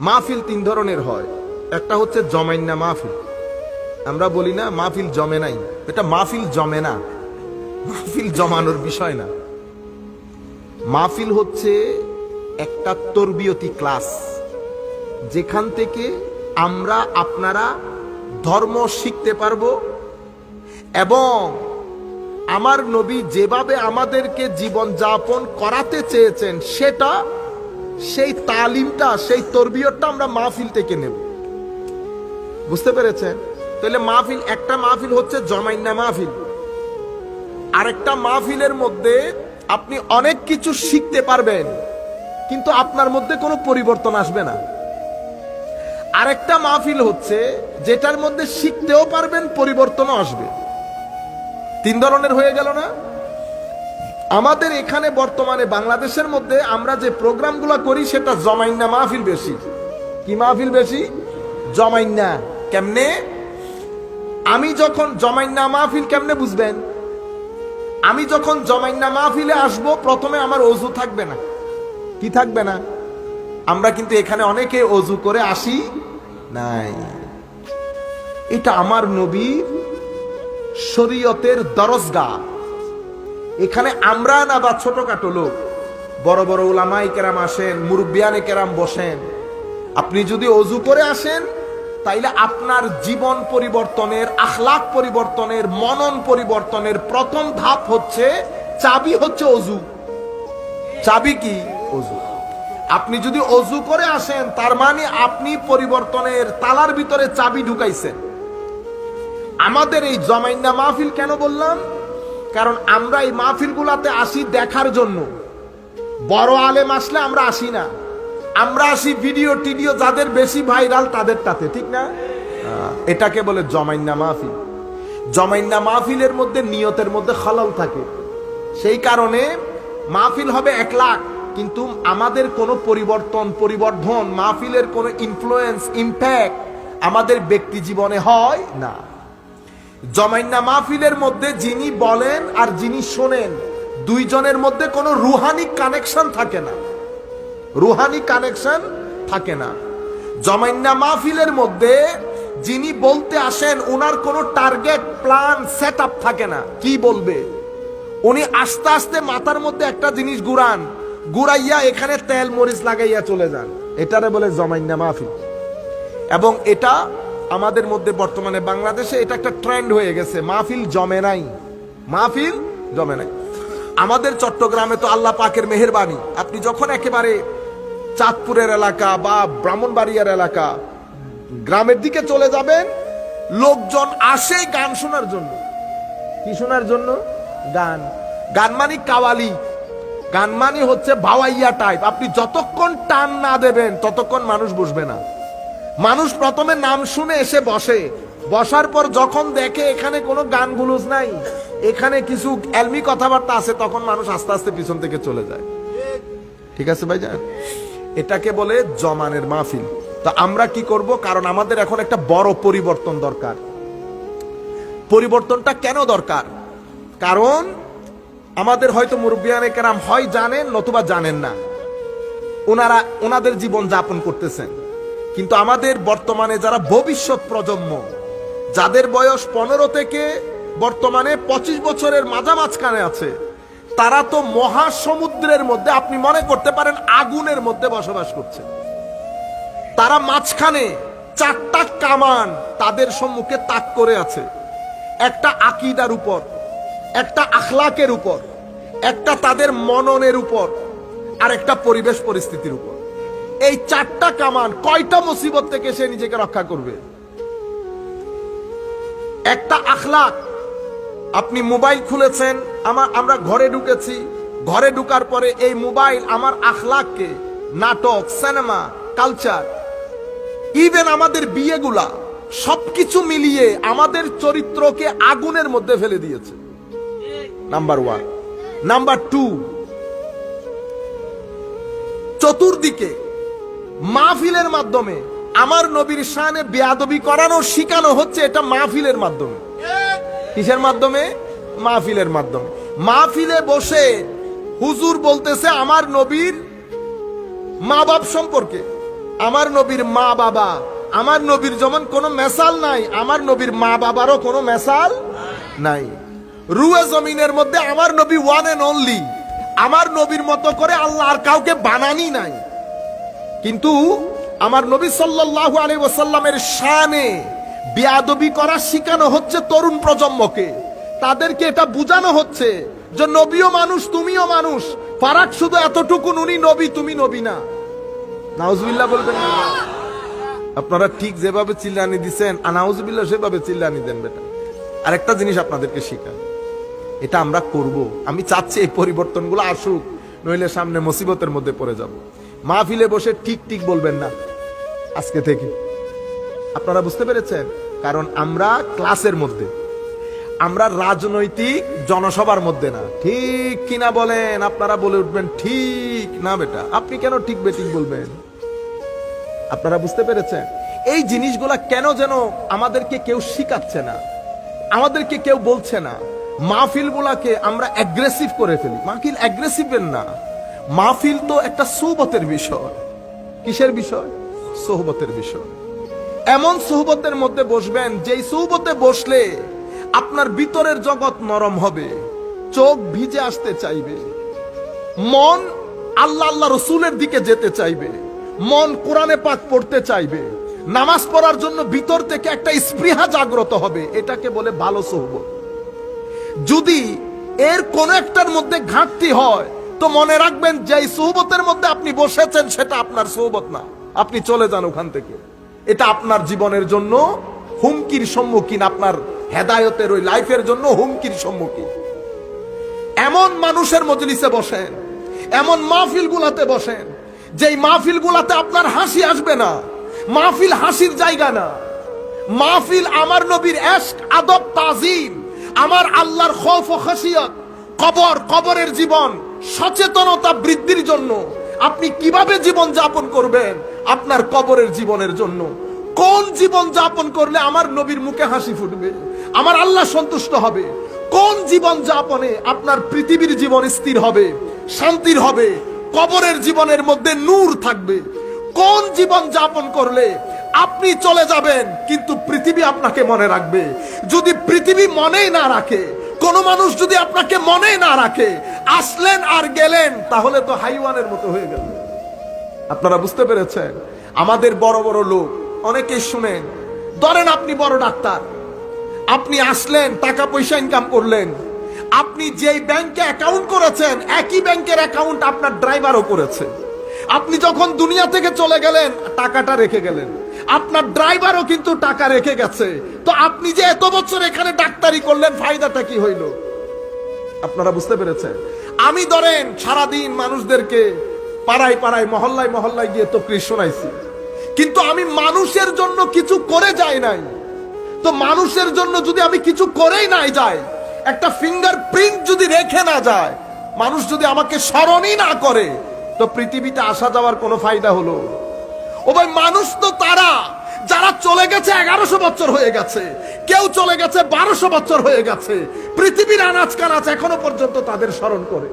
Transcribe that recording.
মাহফিল তিন ধরনের হয়। একটা হচ্ছে জমাইন্না মাহফিল। আমরা বলি না মাহফিল জমে নাই। এটা মাহফিল জমে না। মাহফিল জমানোর বিষয় না। মাহফিল হচ্ছে একটা তরবিয়তি ক্লাস। যেখান থেকে আমরা আপনারা ধর্ম শিখতে পারব এবং আমার নবী যেভাবে আমাদেরকে জীবন যাপন করাতে চেয়েছেন, সেটা সেই তালিমটা, সেই তরবিয়তটা আমরা মাহফিল থেকে নেব। বুঝতে পেরেছেন? তাহলে মাহফিল, একটা মাহফিল হচ্ছে জমাইন্না মাহফিল। আরেকটা মাহফিলের মধ্যে আপনি অনেক কিছু শিখতে পারবেন, কিন্তু আপনার মধ্যে কোনো পরিবর্তন আসবে না। আরেকটা মাহফিল হচ্ছে যেটার মধ্যে শিখতেও পারবেন, পরিবর্তনও আসবে। তিন ধরনের হয়ে গেল না? আমাদের এখানে বর্তমানে বাংলাদেশের মধ্যে আমরা যে প্রোগ্রামগুলো করি, সেটা জমাইন্না মাহফিল বেশি। কি মাহফিল বেশি? জমাইন্না কেমনে? আমি যখন জমাইন্না মাহফিল কেমনে বুঝবেন? আমি যখন জমাইন্না মাহফিলে আসব, প্রথমে আমার অজু থাকবে না। কি থাকবে না? আমরা কিন্তু এখানে অনেকে অজু করে আসি নাই। এটা আমার নবীর শরীয়তের দরজগা। এখানে আমরা না বা ছোটখাটো লোক? বড় বড় উলামাই কেরাম আসেন, মুরব্বিয়ানে কেরাম বসেন। আপনি যদি অজু করে আসেন, তাইলে আপনার জীবন পরিবর্তনের আখলাক পরিবর্তনের, মনন পরিবর্তনের প্রথম ধাপ হচ্ছে, চাবি হচ্ছে অজু। চাবি কি? অজু। আপনি যদি অজু করে আসেন, তার মানে আপনি পরিবর্তনের তালার ভিতরে চাবি ঢুকাইছেন। আমাদের এই জমাইন্না মাহফিল কেন বললাম? কারণ আমরা এই মাহফিল গুলাতে আসি দেখার জন্য। বড় আলেম আসলে আমরা আসি না। আমরা আসি ভিডিও, টিডিও যাদের বেশি ভাইরাল তাদের তাতে ঠিক না? এটাকে বলে জমাইন্না মাহফিল। জমাইন্না মাহফিলের মধ্যে নিয়তের মধ্যে খলল থাকে। সেই কারণে মাহফিল হবে এক লাখ, কিন্তু আমাদের কোনো পরিবর্তন, পরিবর্ধন, মাহফিলের কোনো ইনফ্লুয়েন্স ইম্প্যাক্ট আমাদের ব্যক্তি জীবনে হয় না। জমাইন্না মাহফিলের মধ্যে যিনি বলেন আর যিনি শোনেন, দুইজনের মধ্যে কোনো রুহানি কানেকশন থাকে না। রুহানি কানেকশন থাকে না। জমাইন্না মাহফিলের মধ্যে যিনি বলতে আসেন ওনার কোনো টার্গেট, প্ল্যান সেট আপ থাকে না। কি বলবে? উনি আস্তে আস্তে মাথার মধ্যে একটা জিনিস গুড়ান গুড়াইয়া এখানে তেল মরিচ লাগাইয়া চলে যান। এটারে বলে জমাইন্না মাহফিল। এবং এটা আমাদের মধ্যে বর্তমানে বাংলাদেশে এটা একটা ট্রেন্ড হয়ে গেছে। মাহফিল জমে নাই। মাহফিল জমে নাই। আমাদের চট্টগ্রামে তো আল্লাহ পাকের মেহেরবানি। আপনি যখন একেবারে চাঁদপুরের এলাকা বা ব্রাহ্মণবাড়িয়ার এলাকা, গ্রামের দিকে চলে যাবেন, লোকজন আসে গান শোনার জন্য। কি শোনার জন্য? গান। গান মানি কাওয়ালি। গান মানি হচ্ছে ভাওয়াইয়া টাইপ আপনি যতক্ষণ টান না দেবেন, ততক্ষণ মানুষ বসবে না। মানুষ প্রথমে নাম শুনে এসে বসে। বসার পর যখন দেখে এখানে কোনো গান গুলুজ নাই, এখানে কিছু এলমি কথাবার্তা আছে, তখন মানুষ আস্তে আস্তে পিছন থেকে চলে যায়। ঠিক আছে ভাই যান এটাকে বলে জমানের মাহফিল। তো আমরা কি করব? কারণ আমাদের এখন একটা বড় পরিবর্তন দরকার। পরিবর্তনটা কেন দরকার? কারণ আমাদের হয়তো মুরব্বিয়ানে কেরাম হয় জানেন, নতুবা জানেন না। ওনারা, ওনাদের জীবন যাপন করতেছেন। কিন্তু আমাদের বর্তমানে যারা ভবিষ্যৎ প্রজন্ম, যাদের বয়স পনেরো থেকে বর্তমানে পঁচিশ বছরের মাঝামাঝখানে আছে, তারা তো মহাসমুদ্রের মধ্যে, আপনি মনে করতে পারেন আগুনের মধ্যে বসবাস করছে। তারা মাঝখানে চারটা কামান তাদের সম্মুখে তাক করে আছে। একটা আকিদার উপর, একটা আখলাকের উপর, একটা তাদের মননের উপর আর একটা পরিবেশ পরিস্থিতির উপর। এই চারটা কামান কয়টা মুসিবত থেকে সে নিজেকে রক্ষা করবে? একটা আখলাক, আপনি মোবাইল খুলেছেন আমার আমরা ঘরে ঢুকেছি, ঘরে ঢুকার পরে এই মোবাইল আমার আখলাককে, নাটক, সিনেমা, কালচার ইভেন আমাদের বিয়েগুলা, সবকিছু মিলিয়ে আমাদের চরিত্রকে আগুনের মধ্যে ফেলে দিয়েছে। নাম্বার ওয়ান নাম্বার টু চতুর্দিকে মাহফিলের মাধ্যমে। আমার নবীর শানে বেয়াদবি করানো, শিখানো হচ্ছে এটা মাহফিলের মাধ্যমে। কিসের মাধ্যমে? মাহফিলের মাধ্যমে। মাহফিলে বসে হুজুর বলতেছে, আমার নবীর মা বাপ সম্পর্কে, আমার নবীর মা বাবা আমার নবীর যেমন কোনো মেসাল নাই, আমার নবীর মা বাবারও কোনো মেসাল নাই। রুয়ে জমিনের মধ্যে আমার নবী ওয়ান এন্ড অনলি আমার নবীর মতো করে আল্লাহ আর কাউকে বানানি নাই। কিন্তু আমার নবী সাল্লাল্লাহু আলাইহি ওয়াসাল্লামের শানে বেয়াদবি করা শিখানো হচ্ছে তরুণ প্রজন্মকে। তাদেরকে এটা বোঝানো হচ্ছে যে নবীও মানুষ, তুমিও মানুষ। ফারাক শুধু এতটুকু উনি নবী, তুমি নবী না। নাউজুবিল্লাহ বলবেন না। আপনারা ঠিক যেভাবে চিল্লানি দিছেন আনাউজুবিল্লাহ সেভাবে চিল্লানি দেন বেটা। আরেকটা জিনিস আপনাদেরকে শিখান এটা আমরা করব। আমি চাচ্ছি এই পরিবর্তনগুলো আসুক। নইলে সামনে মুসিবতের মধ্যে পড়ে যাব। মাহফিলে বসে ঠিক ঠিক বলবেন না। আজকে থেকে। আপনারা বুঝতে পেরেছেন? কারণ আমরা ক্লাসের মধ্যে। আমরা রাজনৈতিক জনসভার মধ্যে না। ঠিক কিনা বলেন, আপনারা বলে উঠবেন, ঠিক না বেটা। আপনি কেন ঠিক বেঠিক বলবেন? আপনারা বুঝতে পেরেছেন? এই জিনিসগুলা কেন যেন আমাদেরকে কেউ শিখাচ্ছে না? আমাদেরকে কেউ বলছে না? মাহফিল গুলাকে আমরা অ্যাগ্রেসিভ করে ফেলি। মাহফিল অ্যাগ্রেসিভের না। মাহফিল তো একটা সৌবতের বিষয়। কিসের বিষয়? সোহবতের বিষয়। এমন সোহবতের মধ্যে বসবেন, যেই সোহবতে বসলে আপনার ভিতরের জগৎ নরম হবে, চোখ ভিজে আসতে চাইবে, মন আল্লাহ আল্লাহ রসুলের দিকে যেতে চাইবে, মন কোরআনে পাক পড়তে চাইবে, নামাজ পড়ার জন্য ভিতর থেকে একটা স্পৃহা জাগ্রত হবে, এটাকে বলে ভালো সোহবত। যদি এর কোন একটার মধ্যে ঘাটতি হয়, তো মনে রাখবেন যে এই সোহবতের মধ্যে আপনি বসেছেন সেটা আপনার সোহবত না। আপনি চলে যান ওখান থেকে। এটা আপনার জীবনের জন্য হুমকির সম্মুখীন, আপনার হেদায়তের ওই লাইফের জন্য হুমকির সম্মুখীন। এমন মানুষের মজলিসে বসেন, এমন মাহফিল গুলাতে বসেন, যেই মাহফিল গুলাতে আপনার হাসি আসবে না, মাহফিল হাসির জায়গা না। মাহফিল আমার নবীর এশক আদব তাজিম। আমার আল্লাহর খৌফ ও খাসিয়ত, কবর, কবরের জীবন, সচেতনতা বৃদ্ধির জন্য। আপনি কীভাবে জীবন যাপন করবেন? আপনার কবরের জীবনের জন্য। কোন জীবন যাপন করলে আমার নবীর মুখে হাসি ফুটবে? আমার আল্লাহ সন্তুষ্ট হবে। কোন জীবন যাপনে আপনার পৃথিবীর জীবন স্থির হবে, শান্তির হবে? কবরের জীবনের মধ্যে নূর থাকবে। কোন জীবন যাপন করলে আপনি চলে যাবেন, কিন্তু পৃথিবী আপনাকে মনে রাখবে। যদি পৃথিবী মনেই না রাখে, কোন মানুষ যদি আপনাকে মনেই না রাখে, আসলেন আর গেলেন, তাহলে তো হাইওয়ানের মতো হয়ে গেল। আপনারা বুঝতে পেরেছেন? আমাদের বড় বড় লোক, অনেকেই শুনেন, ধরেন আপনি বড় ডাক্তার, আপনি আসলেন, টাকা পয়সা ইনকাম করলেন, আপনি যেই ব্যাংকে অ্যাকাউন্ট করেছেন, একই ব্যাংকের অ্যাকাউন্ট আপনার ড্রাইভারও করেছে। আপনি যখন দুনিয়া থেকে চলে গেলেন, টাকাটা রেখে গেলেন। আপনার ড্রাইভারও কিন্তু টাকা রেখে গেছে। তো আপনি যে এত বছর এখানে ডাক্তারি করলেন, ফায়দাটা কি হইল? আপনারা বুঝতে পেরেছেন? আমি ধরেন, সারাদিন মানুষদেরকে পাড়ায় পাড়ায়, মহল্লায় মহল্লায় গিয়ে তো শোনাইছি। কিন্তু আমি মানুষের জন্য কিছু করে যাই নাই। তো মানুষের জন্য যদি আমি কিছু করেই নাই যাই, একটা ফিঙ্গার প্রিন্ট যদি রেখে না যায়, মানুষ যদি আমাকে স্মরণই না করে, তো পৃথিবীতে আসা যাওয়ার কোনো ফায়দা হলো? ও ভাই, মানুষ তো তারা। যারা চলে গেছে এগারোশো বছর হয়ে গেছে, কেউ চলে গেছে বারোশো বছর হয়ে গেছে, পৃথিবীর আনাজ কানাজ এখনও পর্যন্ত তাদের স্মরণ করে।